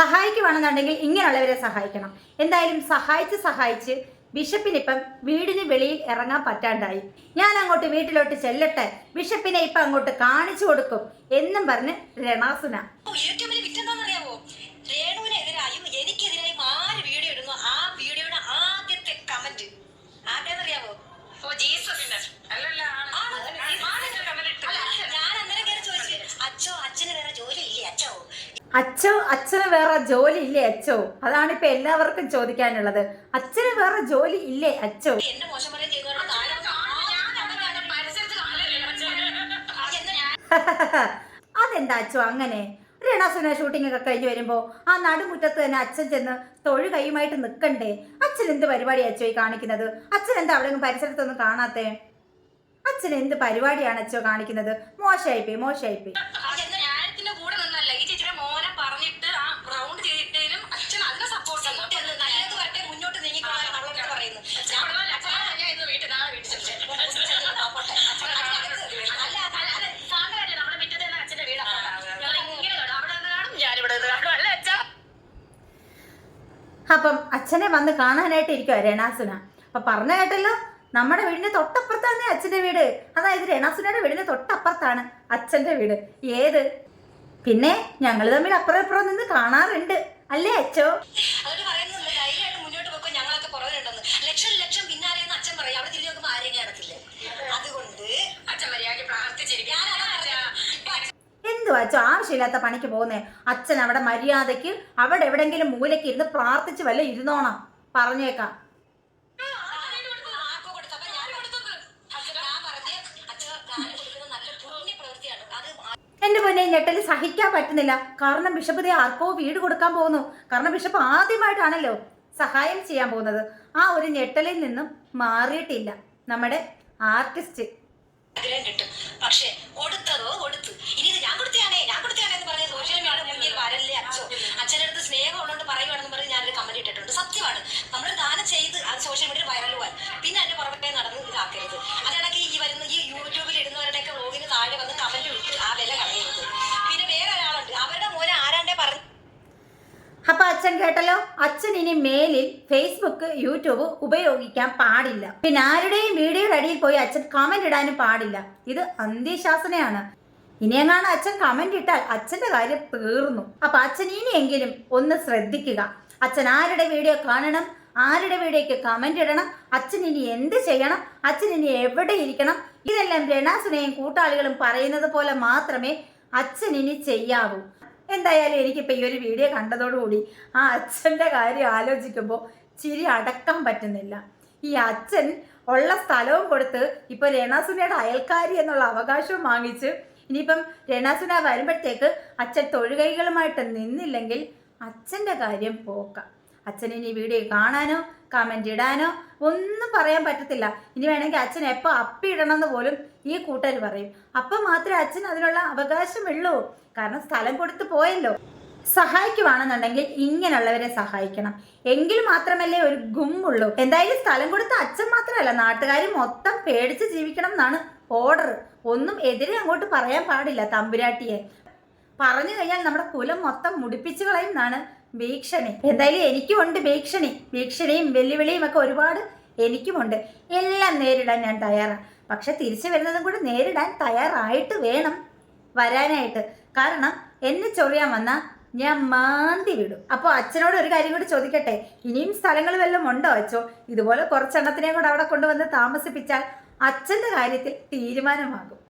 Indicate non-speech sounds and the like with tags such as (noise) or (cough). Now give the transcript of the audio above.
സഹായിക്കുവാണെന്നുണ്ടെങ്കിൽ ഇങ്ങനെയുള്ളവരെ സഹായിക്കണം. എന്തായാലും സഹായിച്ച് സഹായിച്ച് ബിഷപ്പിനിപ്പം വീടിന് വെളിയിൽ ഇറങ്ങാൻ പറ്റാണ്ടായി. ഞാൻ അങ്ങോട്ട് വീട്ടിലോട്ട് ചെല്ലട്ടെ. ബിഷപ്പിനെ ഇപ്പം അങ്ങോട്ട് കാണിച്ചു കൊടുക്കും എന്നും പറഞ്ഞ് രണാസുന അച്ഛോ അച്ഛന് വേറെ ജോലി ഇല്ലേ അച്ഛോ അതാണ് ഇപ്പൊ എല്ലാവർക്കും ചോദിക്കാനുള്ളത്. അച്ഛന് വേറെ ജോലി ഇല്ലേ അച്ഛോ (laughs) അതെന്താ അച്ഛോ അങ്ങനെ? രണാസുന ഷൂട്ടിംഗ് ഒക്കെ കഴിഞ്ഞ് വരുമ്പോ ആ നടുമുറ്റത്ത് തന്നെ അച്ഛൻ ചെന്ന് തൊഴു കൈയുമായിട്ട് നിൽക്കണ്ടേ അച്ഛൻ എന്ത് പരിപാടി അച്ഛോ ഈ കാണിക്കുന്നത്? അച്ഛൻ എന്താ അവിടെ പരിസരത്തൊന്നും കാണാത്തേ? അച്ഛൻ എന്ത് പരിപാടിയാണ് അച്ഛോ കാണിക്കുന്നത്? മോശമായിപ്പോയി മോശമായിപ്പോയി അച്ഛൻ ഞാനത്തിന്റെ കൂടെ നിന്നല്ല ഈ ചേച്ചിയുടെ മോനെ പറഞ്ഞിട്ട് ആ റൗണ്ട് ചെയ്തിട്ടേലും അച്ഛൻ അതിനെ സപ്പോർട്ട് സപ്പോർട്ട് ചെയ്യുന്നത് നല്ലത് വരട്ടെ മുന്നോട്ട് നീങ്ങിക്കൊള്ളാൻ നമ്മളോട് പറയുന്നു ഞാൻ ഞാൻ ഇന്ന് വീട്ടിൽ നാളെ വീട്ടിൽ ചെന്നു ആ, പോട്ടെ. അച്ഛൻ അതിനകത്ത് അല്ല, അല്ല, അല്ല. സാധനമല്ലേ നമ്മുടെ മുറ്റത്ത് തന്നെ അച്ഛന്റെ വീടാ ഞങ്ങൾ ഇങ്ങനെ കാണും അവിടെ നിന്ന് കാണും ഞാനിവിടെ നിന്ന് കാണും അല്ലേ അച്ഛാ അപ്പം അച്ഛനെ വന്ന് കാണാനായിട്ട് ഇരിക്കുക രണാസുന. അപ്പൊ പറഞ്ഞ കേട്ടല്ലോ നമ്മുടെ വീടിന്റെ തൊട്ടപ്പുറത്താണ് അച്ഛന്റെ വീട്. അതായത് രണാസുനയുടെ വീടിന്റെ തൊട്ടപ്പുറത്താണ് അച്ഛന്റെ വീട്. ഏത്? പിന്നെ ഞങ്ങൾ തമ്മിൽ അപ്പുറം ഇപ്പുറം നിന്ന് കാണാറുണ്ട്. അല്ലേ അച്ഛോ അവർ പറയുന്നത് ധൈര്യമായിട്ട് മുന്നോട്ട് പോക്കോ ഞങ്ങളൊക്കെ പുറകിലുണ്ടെന്ന് ലക്ഷം ലക്ഷം പിന്നാലെ അച്ഛൻ പറയും. അവിടെ തിരിഞ്ഞു നോക്കുമ്പോൾ ആരെയും കാണത്തില്ലേ? അതുകൊണ്ട് അച്ഛൻ മര്യാദ പ്രാർത്ഥിച്ചിരിക്കും. അച്ഛോ ആവശ്യമില്ലാത്ത പണിക്ക് പോകുന്നേ. അച്ഛൻ അവിടെ മര്യാദയ്ക്ക് അവിടെ എവിടെങ്കിലും മൂലയ്ക്ക് ഇരുന്ന് പ്രാർത്ഥിച്ച് വല്ല ഇരുന്നോണം പറഞ്ഞേക്കാം. എന്റെ പൊന്നെ ഞെട്ടൽ സഹിക്കാൻ പറ്റുന്നില്ല. കാരണം ബിഷപ്പ് ദേ ആർക്കോ വീട് കൊടുക്കാൻ പോകുന്നു. കാരണം ബിഷപ്പ് ആദ്യമായിട്ടാണല്ലോ സഹായം ചെയ്യാൻ പോകുന്നത്. ആ ഒരു ഞെട്ടലിൽ നിന്നും മാറിയിട്ടില്ല നമ്മുടെ ആർട്ടിസ്റ്റ്. കിട്ടും. പക്ഷെ കൊടുത്തതോ കൊടുത്തു. ഇനി ഇത് ഞാൻ കൊടുത്തയാണേ ഞാൻ കൊടുത്തയാണേ എന്ന് അപ്പൊ കേട്ടല്ലോ? അച്ഛൻ ഇനി മേലിൽ ഫേസ്ബുക്ക് യൂട്യൂബ് ഉപയോഗിക്കാൻ പാടില്ല. പിന്നെ ആരുടെയും വീഡിയോയുടെ അടിയിൽ പോയി അച്ഛൻ കമന്റ് ഇടാനും പാടില്ല. ഇത് അന്ത്യശാസനയാണ്. ഇനിയെങ്ങാണ് അച്ഛൻ കമന്റ് ഇട്ടാൽ അച്ഛന്റെ കാര്യം തീർന്നു. അപ്പൊ അച്ഛൻ ഇനിയെങ്കിലും ഒന്ന് ശ്രദ്ധിക്കുക. അച്ഛൻ ആരുടെ വീഡിയോ കാണണം? ആരുടെ വീഡിയോക്ക് കമന്റ് ഇടണം? അച്ഛൻ ഇനി എന്ത് ചെയ്യണം? അച്ഛൻ ഇനി എവിടെ ഇരിക്കണം? ഇതെല്ലാം രണാസുനയും കൂട്ടാളികളും പറയുന്നത് പോലെ മാത്രമേ അച്ഛൻ ഇനി ചെയ്യാവൂ. എന്തായാലും എനിക്കിപ്പോൾ ഈ ഒരു വീഡിയോ കണ്ടതോടുകൂടി ആ അച്ഛന്റെ കാര്യം ആലോചിക്കുമ്പോൾ ചിരി അടക്കാൻ പറ്റുന്നില്ല. ഈ അച്ഛൻ ഉള്ള സ്ഥലവും കൊടുത്ത് ഇപ്പോൾ രണാസുനയുടെ അയൽക്കാരി എന്നുള്ള അവകാശവും വാങ്ങിച്ച് ഇനിയിപ്പം രണാസുന വരുമ്പോഴത്തേക്ക് അച്ഛൻ തൊഴുകൈകളുമായിട്ട് നിന്നില്ലെങ്കിൽ അച്ഛന്റെ കാര്യം പോക്കാം. അച്ഛൻ ഇനി വീഡിയോ കാണാനോ കമന്റ് ഇടാനോ ഒന്നും പറയാൻ പറ്റത്തില്ല. ഇനി വേണമെങ്കിൽ അച്ഛൻ എപ്പോൾ അപ്പിടണമെന്ന് പോലും ഈ കൂട്ടർ പറയും. അപ്പം മാത്രമേ അച്ഛൻ അതിനുള്ള അവകാശമുള്ളൂ കാരണം സ്ഥലം കൊടുത്ത് പോയല്ലോ. സഹായിക്കുവാണെന്നുണ്ടെങ്കിൽ ഇങ്ങനെയുള്ളവരെ സഹായിക്കണം. എങ്കിൽ മാത്രമല്ലേ ഒരു ഗുമ്മുള്ളൂ. എന്തായാലും സ്ഥലം കൊടുത്ത അച്ഛൻ മാത്രമല്ല നാട്ടുകാർ മൊത്തം പേടിച്ച് ജീവിക്കണം എന്നാണ് ഓർഡർ ഒന്നും എതിരെ അങ്ങോട്ട് പറയാൻ പാടില്ല തമ്പുരാട്ടിയെ. പറഞ്ഞു കഴിഞ്ഞാൽ നമ്മുടെ കുലം മൊത്തം മുടിപ്പിച്ചു കളയും എന്നാണ് ഭീഷണി എന്തായാലും എനിക്കുമുണ്ട് ഭീഷണി ഭീഷണിയും വെല്ലുവിളിയും ഒക്കെ ഒരുപാട് എനിക്കുമുണ്ട്. എല്ലാം നേരിടാൻ ഞാൻ തയ്യാറാണ് പക്ഷെ തിരിച്ചു വരുന്നതും കൂടി നേരിടാൻ തയ്യാറായിട്ട് വേണം വരാനായിട്ട്. കാരണം എന്നെ ചൊറിയാൻ വന്നാൽ ഞാൻ മാന്തി വിടും. അപ്പോൾ അച്ഛനോട് ഒരു കാര്യം കൂടി ചോദിക്കട്ടെ? ഇനിയും സ്ഥലങ്ങൾ വല്ലതും ഉണ്ടോ അച്ഛോ? ഇതുപോലെ കുറച്ചെണ്ണത്തിനെയും കൂടെ അവിടെ കൊണ്ടുവന്ന് താമസിപ്പിച്ചാൽ അച്ഛന്റെ കാര്യത്തിൽ തീരുമാനമാകും.